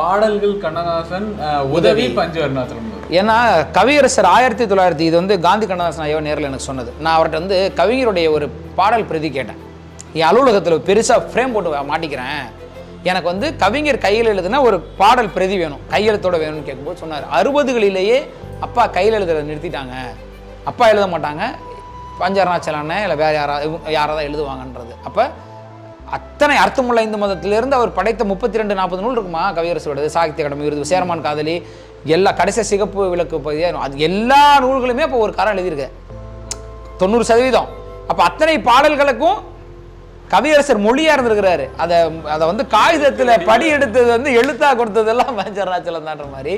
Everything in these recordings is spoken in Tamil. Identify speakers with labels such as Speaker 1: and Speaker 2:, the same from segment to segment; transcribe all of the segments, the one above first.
Speaker 1: பாடல்கள் கண்ணதாசன் உதவி பஞ்சு அருணாச்சலம்
Speaker 2: ஏன்னா கவியரசர் ஆயிரத்தி தொள்ளாயிரத்தி இது வந்து காந்தி கண்ணதாசன் ஐயோ நேரில் எனக்கு சொன்னது. நான் அவர்கிட்ட வந்து கவிஞருடைய ஒரு பாடல் பிரதி கேட்டேன். என் அலுவலகத்தில் பெருசாக ஃப்ரேம் போட்டு மாட்டிக்கிறேன். எனக்கு வந்து கவிஞர் கையில் எழுதுனா ஒரு பாடல் பிரதி வேணும். கையெழுத்தோட வேணும்னு கேட்கும்போது சொன்னார். அறுபதுகளிலேயே அப்பா கையில் எழுதுறத நிறுத்திட்டாங்க. அப்பா எழுத மாட்டாங்க. பஞ்சரணாச்சலான இல்லை வேறு யாராவது யாராவது எழுதுவாங்கன்றது. அப்போ அத்தனை அர்த்தமுள்ள இந்து மதத்திலிருந்து அவர் படைத்த முப்பத்தி ரெண்டு நாற்பது நூல் இருக்குமா? கவியரசோடது சாகித்ய அகாடமி விருது சேரமான் காதலி எல்லா கடைசி சிகப்பு விளக்கு பகுதியாக அது எல்லா நூல்களுமே இப்போ ஒரு காரம் எழுதியிருக்கு. தொண்ணூறு சதவீதம். அப்போ அத்தனை பாடல்களுக்கும் கவியரசர் மொழியா இருந்திருக்கிறாரு. அதை அதை வந்து காகிதத்தில் படி எடுத்தது வந்து எழுத்தா கொடுத்ததெல்லாம் பஞ்சராச்சலம் தான்ற மாதிரி.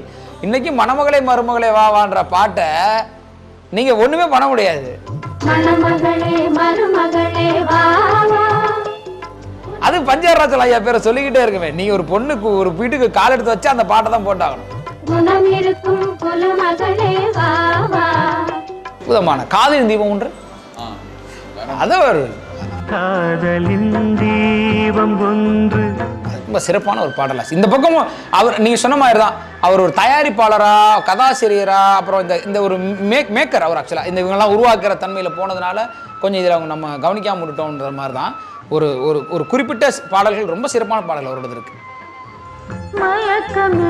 Speaker 2: இன்னைக்கு மணமகளே மருமகளே வா வான்ற பாட்டை நீங்க ஒண்ணுமே பண்ண முடியாது. அது பஞ்சராச்சலம் ஐயா பேரை சொல்லிக்கிட்டே இருக்குமே. நீங்க ஒரு பொண்ணுக்கு ஒரு வீட்டுக்கு கால் எடுத்து வச்சு அந்த பாட்டை தான் போட்டாகணும். அற்புதமான காதலின் தீபம் ஒன்று. அது ஒரு
Speaker 3: காதலின் தீபம் ஒன்று.
Speaker 2: ரொம்ப சிறப்பான ஒரு பாடலாசி இந்த பக்கமும் அவர் நீங்க சொன்ன மாதிரி தான் அவர் ஒரு தயாரிப்பாளரா கதாசிரியரா அப்புறம் இந்த இந்த ஒரு மேக் மேக்கர் அவர் ஆக்சுவலாக இந்த இவங்கெல்லாம் உருவாக்குற தன்மையில் போனதுனால கொஞ்சம் இதில் அவங்க நம்ம கவனிக்காம விட்டுட்டோன்ற மாதிரி தான். ஒரு ஒரு ஒரு குறிப்பிட்ட பாடல்கள் ரொம்ப சிறப்பான பாடல்கள் அவரோடது இருக்கு.
Speaker 4: மயக்கம்